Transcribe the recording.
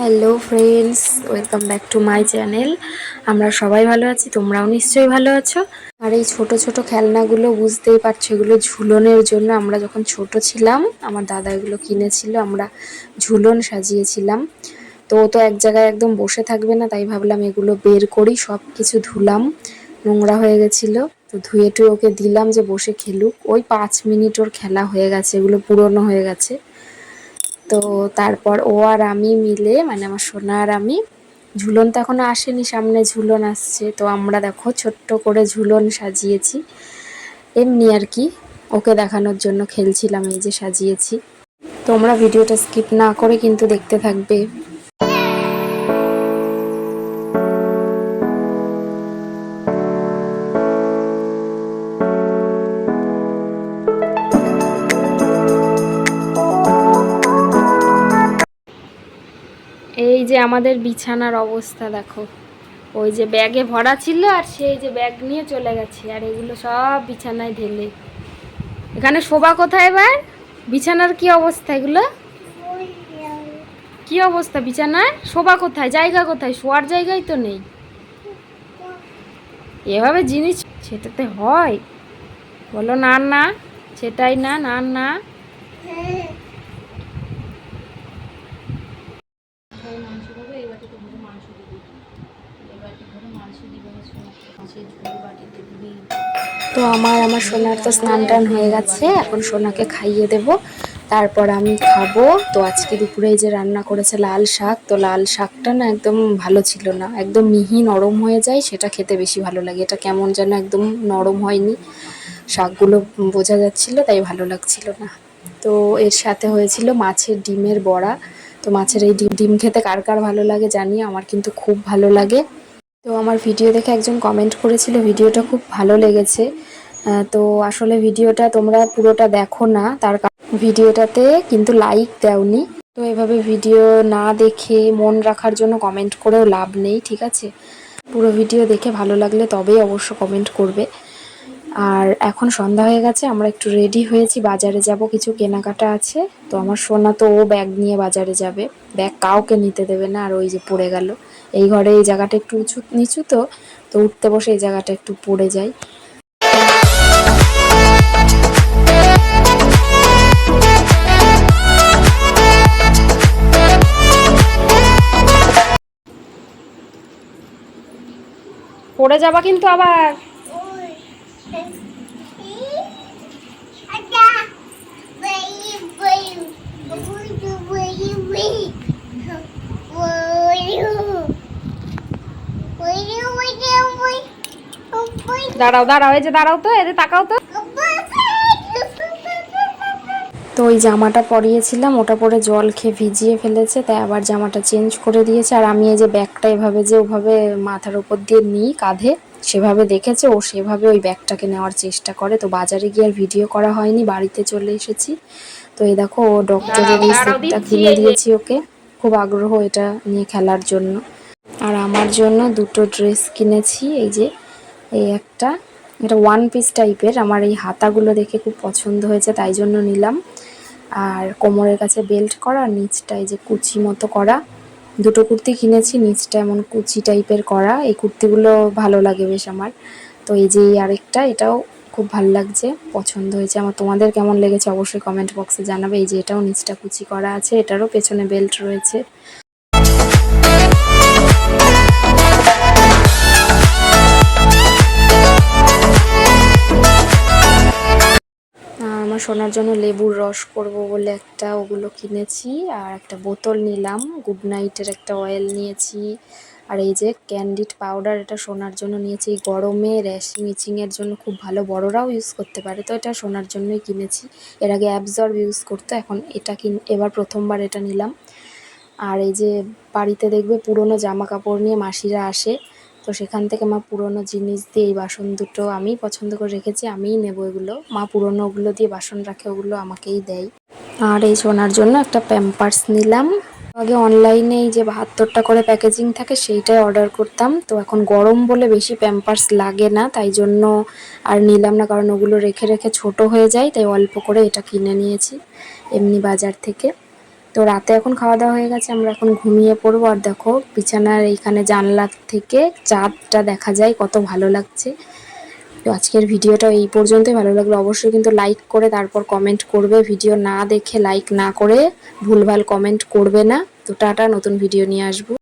Hello friends welcome back to my channel আমরা সবাই ভালো আছি, তোমরাও নিশ্চয়ই ভালো আছো। আর এই ছোট ছোট খেলনাগুলো বুঝতেই পারছ, এগুলো ঝুলনের জন্য আমরা যখন ছোট ছিলাম, আমার দাদা এগুলো কিনেছিল, আমরা ঝুলন সাজিয়েছিলাম। তো ও তো এক জায়গায় একদম বসে থাকবে না, তাই ভাবলাম এগুলো বের করি সব কিছু ধুলাম, নোংরা হয়ে গেছিল। তো ধুয়ে টুয়ে ওকে দিলাম যে বসে খেলুক। ওই পাঁচ মিনিট ওর খেলা হয়ে গেছে, এগুলো পুরনো হয়ে গেছে। তো তারপর ও আর আমি মিলে মানে আমার সোনা আর আমি, ঝুলন তো এখনও আসেনি, সামনে ঝুলন আসছে। তো আমরা দেখো ছোট্ট করে ঝুলন সাজিয়েছি। এমনি আর কি, ওকে দেখানোর জন্য খেলছিলাম, এই যে সাজিয়েছি। তোমরা ভিডিওটা স্কিপ না করে কিন্তু দেখতে থাকবে। এই যে আমাদের বিছানার অবস্থা, দেখো। ওই যে ব্যাগে ভরা ছিল আর সেই যে ব্যাগ নিয়ে চলে গেছে। আর এগুলো সব বিছানায় ঢেলে। এখানে শোভা কোথায় এবার? বিছানার কি অবস্থা এগুলো? কি অবস্থা বিছানার? শোভা কোথায়? জায়গা কোথায়? শোয়ার জায়গাই তো নেই। এভাবে জিনিস সেটাতে হয়। বলো না না, সেটাই না না না। তো আমার আমার সোনার তো স্নান টান হয়ে গেছে, এখন সোনাকে খাইয়ে দেব। তারপর আমি খাব। তো আজকে দুপুরে যে রান্না করেছে লাল শাক, তো লাল শাকটা না একদম ভালো ছিল না। একদম মিহি নরম হয়ে যায়, সেটা খেতে বেশি ভালো লাগে। এটা কেমন যেন একদম নরম হয়নি। শাকগুলো বোঝা যাচ্ছিল, তাই ভালো লাগছিল না। তো এর সাথে হয়েছিল মাছের ডিমের বড়া। তো মাছের এই ডিম ডিম খেতে কার কার ভালো লাগে জানি? আমার কিন্তু খুব ভালো লাগে। তো আমার ভিডিও দেখে একজন কমেন্ট করেছিল, ভিডিওটা খুব ভালো লেগেছে। তো আসলে ভিডিওটা তোমরা পুরোটা দেখো না। তার ভিডিওটাতে কিন্তু লাইক দেওনি। তো এভাবে ভিডিও না দেখে মন রাখার জন্য কমেন্ট করেও লাভ নেই, ঠিক আছে? পুরো ভিডিও দেখে ভালো লাগলে তবেই অবশ্য কমেন্ট করবে। আর এখন সন্ধ্যা হয়ে গেছে, আমরা একটু রেডি হয়েছি, বাজারে যাব, কিছু কেনাকাটা আছে। তো আমার সোনা তো ও ব্যাগ নিয়ে বাজারে যাবে। ব্যাগ কাউকে নিতে দেবে না, আর ওই যে পড়ে গেল। এই ঘরে এই জায়গাটা একটু উঁচু, নিচু তো তো উঠতে বসে এই জায়গাটা একটু পড়ে যায় পড়ে যাবা কিন্তু আবার। দাঁড়াও দাঁড়াও, এই যে দাঁড়াও তো এদের তাকাও তো। তো ওই জামাটা পরিয়েছিলাম, ওটা পরে জল খেয়ে ভিজিয়ে ফেলেছে, তাই আবার জামাটা চেঞ্জ করে দিয়েছে। আর আমি এই যে ব্যাগটা এভাবে যে ওভাবে মাথার উপর দিয়ে নিই কাঁধে, সেভাবে দেখেছে, ও সেভাবে ওই ব্যাগটাকে নেওয়ার চেষ্টা করে। তো বাজারে গিয়ে আর ভিডিও করা হয়নি, বাড়িতে চলে এসেছি। তো এই দেখো ও ডক্টরের এই সেটটা কিনে দিয়েছি ওকে। খুব আগ্রহ এটা নিয়ে খেলার জন্য। আর আমার জন্য দুটো ড্রেস কিনেছি এই যে এই একটা। এটা ওয়ান পিস টাইপের আমার এই হাতাগুলো দেখে খুব পছন্দ হয়েছে তাই জন্য নিলাম। আর কোমরের কাছে বেল্ট করা আর নিচটা এই যে কুচি মতো করা। দুটো কুর্তি কিনেছি নিচটা এমন কুচি টাইপের করা। এই কুর্তিগুলো ভালো লাগে বেশ আমার। তো এই যে আরেকটা এটাও খুব ভালো লাগছে, পছন্দ হয়েছে। আমার তোমাদের কেমন লেগেছে অবশ্যই কমেন্ট বক্সে জানাবে। এই যে এটাও নিচটা কুচি করা আছে, এটারও পেছনে বেল্ট রয়েছে। আমার সোনার জন্য লেবুর রস করব বলে একটা ওগুলো কিনেছি, আর একটা বোতল নিলাম। গুড নাইটের একটা অয়েল নিয়েছি। আর এই যে ক্যান্ডিড পাউডার এটা সোনার জন্য নিয়েছি। গরমে র্যাশ ইচিংয়ের জন্য খুব ভালো। বড়রাও ইউজ করতে পারে। তো এটা সোনার জন্যই কিনেছি। এর আগে অ্যাবজর্ব ইউজ করতো, এখন এটা কিন, এবার প্রথমবার এটা নিলাম। আর এই যে বাড়িতে দেখবে পুরনো জামা কাপড় নিয়ে মাসিরা আসে। তো সেখান থেকে মা পুরনো জিনিস দিয়ে এই বাসন দুটো আমি পছন্দ করে রেখেছি, আমিই নেব এগুলো। মা পুরনো ওগুলো দিয়ে বাসন রাখে, ওগুলো আমাকেই দেয়। আর এই সোনার জন্য একটা প্যাম্পার্স নিলাম। আগে অনলাইনে যে বাহাত্তরটা করে প্যাকেজিং থাকে সেইটাই অর্ডার করতাম। তো এখন গরম বলে বেশি প্যাম্পার্স লাগে না, তাই জন্য আর নিলাম না, কারণ ওগুলো রেখে রেখে ছোট হয়ে যায়, তাই অল্প করে এটা কিনে নিয়েছি এমনি বাজার থেকে। তো তো রাতে এখন খাওয়া দাওয়া হয়ে গেছে, আমরা এখন ঘুমিয়ে পড়ব। আর দেখো, বিছানার এইখানে জানলার থেকে চাঁদটা দেখা যায়, কত ভালো লাগছে। তো আজকের ভিডিওটা এই পর্যন্তই। ভালো লাগল অবশ্যই কিন্তু লাইক করে, তারপর কমেন্ট করবে। ভিডিও না দেখে লাইক না করে ভুলভাল কমেন্ট করবে না। তো টাটা, নতুন ভিডিও নিয়ে আসব।